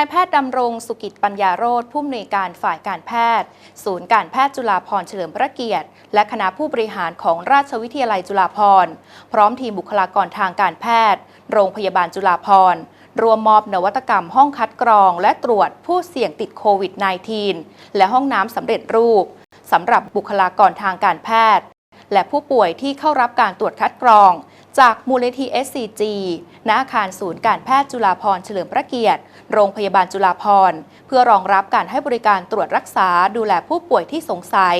นายแพทย์ดำรงสุกิจปัญญาโรธผู้อำนวยการฝ่ายการแพทย์ ศูนย์การแพทย์จุฬาภรณ์เฉลิมพระเกียรติ และคณะผู้บริหารของราชวิทยาลัยจุฬาภรณ์ พร้อมทีมบุคลากรทางการแพทย์ โรงพยาบาลจุฬาภรณ์รวมมอบนวัตกรรมห้องคัดกรองและตรวจผู้เสี่ยงติดโควิด -19 และห้องน้ำสำเร็จรูปสำหรับบุคลากรทางการแพทย์ และผู้ป่วยที่เข้ารับการตรวจคัดกรอง จากมูลนิธิ SCG ณอาคารศูนย์การแพทย์จุฬาภรณ์เฉลิมพระเกียรติ โรงพยาบาลจุฬาภรณ์เพื่อรองรับการให้บริการตรวจรักษาดูแลผู้ป่วยที่สงสัย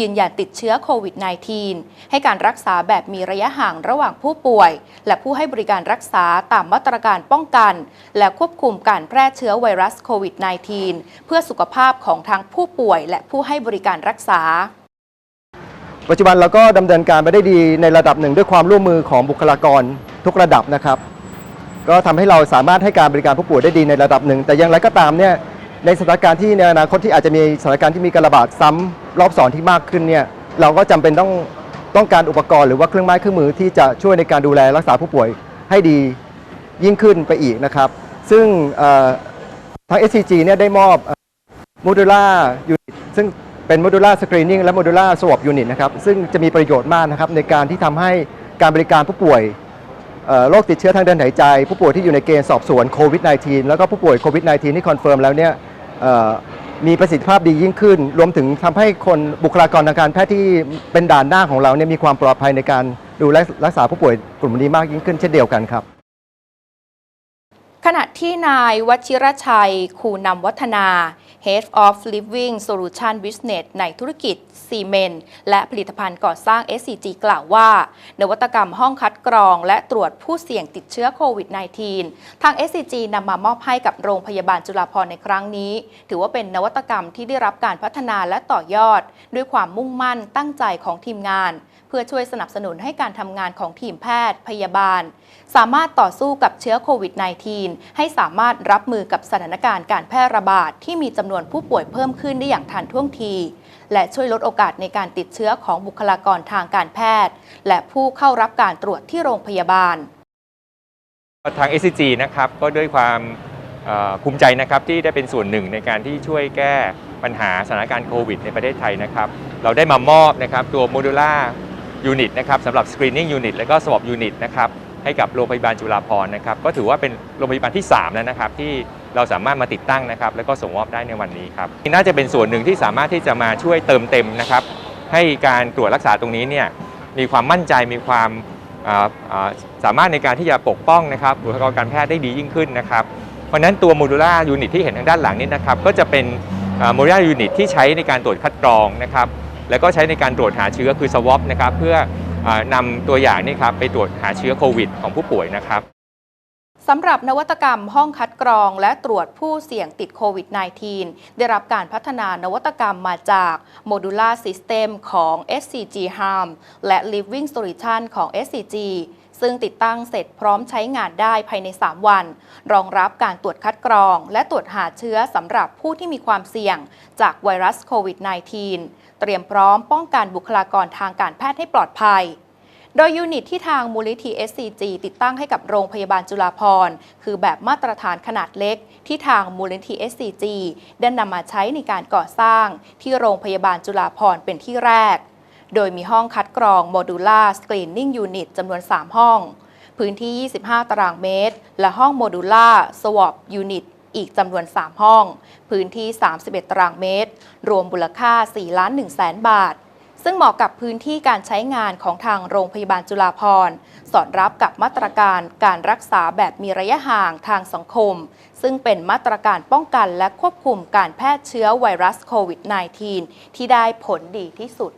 ยืนยันติดเชื้อโควิด -19 ให้การรักษาแบบมีระยะห่างระหว่างผู้ป่วย และผู้ให้บริการรักษาตามมาตรการป้องกัน และควบคุมการแพร่เชื้อไวรัสโควิด -19 เพื่อสุขภาพของทั้งผู้ป่วยและผู้ให้บริการรักษา ปัจจุบันเราก็ดำเนินการไปได้ดีในระดับหนึ่งด้วยความร่วมมือของบุคลากรทุกระดับนะครับ ก็ทำให้เราสามารถให้การบริการผู้ป่วยได้ดีในระดับหนึ่ง แต่อย่างไรก็ตามเนี่ยในสถานการณ์ที่ในอนาคตที่อาจจะมีสถานการณ์ที่มีการระบาดซ้ำรอบสองที่มากขึ้นเนี่ยเราก็จำเป็นต้องต้องการอุปกรณ์หรือว่าเครื่องไม้เครื่องมือที่จะช่วยในการดูแลรักษาผู้ป่วยให้ดียิ่งขึ้นไปอีกนะครับ ซึ่งทาง SCG เนี่ยได้มอบโมดูล่ายูนิตซึ่ง เป็นโมดูล่าสกรีนิ่งและโมดูล่าสวอปยูนิตนะครับซึ่งจะมีประโยชน์มากนะครับในการที่ทำให้การบริการผู้ป่วยโรคติดเชื้อทางเดินหายใจ ผู้ป่วยที่อยู่ในเกณฑ์สอบสวนโควิด -19 แล้วก็ผู้ป่วยโควิด -19 ที่คอนเฟิร์มแล้วเนี่ยมีประสิทธิภาพดียิ่งขึ้น รวมถึงทำให้คนบุคลากรทางการแพทย์ที่เป็นด่านหน้าของเราเนี่ยมีความปลอดภัยในการดูแลรักษาผู้ป่วยกลุ่มนี้มากยิ่งขึ้นเช่นเดียวกันครับ ขณะที่นายวชิรชัย คูนำวัฒนา Head of Living Solution Business ในธุรกิจซีเมนต์และผลิตภัณฑ์ก่อสร้าง SCG กล่าวว่า นวัตกรรมห้องคัดกรองและตรวจผู้เสี่ยงติดเชื้อโควิด -19 ทาง SCG นำมามอบให้กับโรงพยาบาลจุฬาภรณ์ในครั้งนี้ ถือว่าเป็นนวัตกรรมที่ได้รับการพัฒนาและต่อยอด ด้วยความมุ่งมั่นตั้งใจของทีมงาน พื่อช่วยสนับสนุนให้การทำงานของทีมแพทย์ พยาบาล สามารถต่อสู้กับเชื้อโควิด -19 ให้สามารถรับมือกับสถานการณ์การแพร่ระบาดที่มีจำนวนผู้ป่วยเพิ่มขึ้นได้อย่างทันท่วงที และช่วยลดโอกาสในการติดเชื้อของบุคลากรทางการแพทย์ และผู้เข้ารับการตรวจที่โรงพยาบาล ทาง SCG นะครับก็ด้วยความภูมิใจนะครับที่ได้เป็นส่วนหนึ่งในการที่ช่วยแก้ปัญหาสถานการณ์โควิดในประเทศไทยนะครับ เราได้มามอบนะครับตัวโมดูล่า ยูนิตนะครับสำหรับ Screening Unit และก็ Swab Unit นะครับให้กับโรงพยาบาลจุฬาภรณ์นะครับก็ถือว่าเป็นโรงพยาบาลที่ 3 แล้วนะครับ ที่เราสามารถมาติดตั้งนะครับ แล้วก็ส่งมอบได้ในวันนี้ครับน่าจะเป็นส่วนหนึ่งที่สามารถที่จะมาช่วยเติมเต็มนะครับ ให้การตรวจรักษาตรงนี้เนี่ยมีความมั่นใจมีความสามารถในการที่จะปกป้องนะครับบุคลากรการแพทย์ได้ดียิ่งขึ้นนะครับ เพราะนั้นตัวโมดูล่ายูนิตที่เห็นทางด้านหลังนี้นะครับก็จะเป็นโมดูล่ายูนิตที่ใช้ในการตรวจคัดกรองนะครับ แล้วก็ใช้ในการตรวจหาเชื้อคือสวอปนะครับเพื่ออนำตัวอย่างนี่ครับไปตรวจหาเชื้อโควิด ของผู้ป่วยนะครับสำหรับนวัตกรรมห้องคัดกรองและตรวจผู้เสี่ยงติดโควิด -19 ได้รับการพัฒนานวัตกรรมมาจาก Modular System ของ SCG Harm และ Living Solution ของ SCG ซึ่งติดตั้งเสร็จพร้อมใช้งานได้ภายใน 3 วัน รองรับการตรวจคัดกรอง และตรวจหาเชื้อสำหรับผู้ที่มีความเสี่ยง จากไวรัสโควิด -19 เตรียมพร้อมป้องกันบุคลากรทางการแพทย์ให้ปลอดภัยโดยยูนิตที่ทางมูลิธิ SCG ติดตั้งให้กับโรงพยาบาลจุฬาภรณ์ คือแบบมาตรฐานขนาดเล็ก ที่ทางมูลิธิ SCG ได้นำมาใช้ในการก่อสร้าง ที่โรงพยาบาลจุฬาภรณ์เป็นที่แรก โดยมีห้องคัดกรองโมดูล่าสกรีนนิ่งยูนิตจำนวน 3 ห้อง พื้นที่ 25 ตารางเมตร และห้องโมดูล่าสวอปยูนิตอีกจำนวน 3 ห้อง พื้นที่ 31 ตารางเมตร รวมมูลค่า 4 ล้าน1แสนบาท ซึ่งเหมาะกับพื้นที่การใช้งานของทางโรงพยาบาลจุฬาภรณ์ สอดรับกับมาตรการการรักษาแบบมีระยะห่างทางสังคม ซึ่งเป็นมาตรการป้องกันและควบคุมการแพร่เชื้อไวรัสโควิด -19 ที่ได้ผลดีที่สุด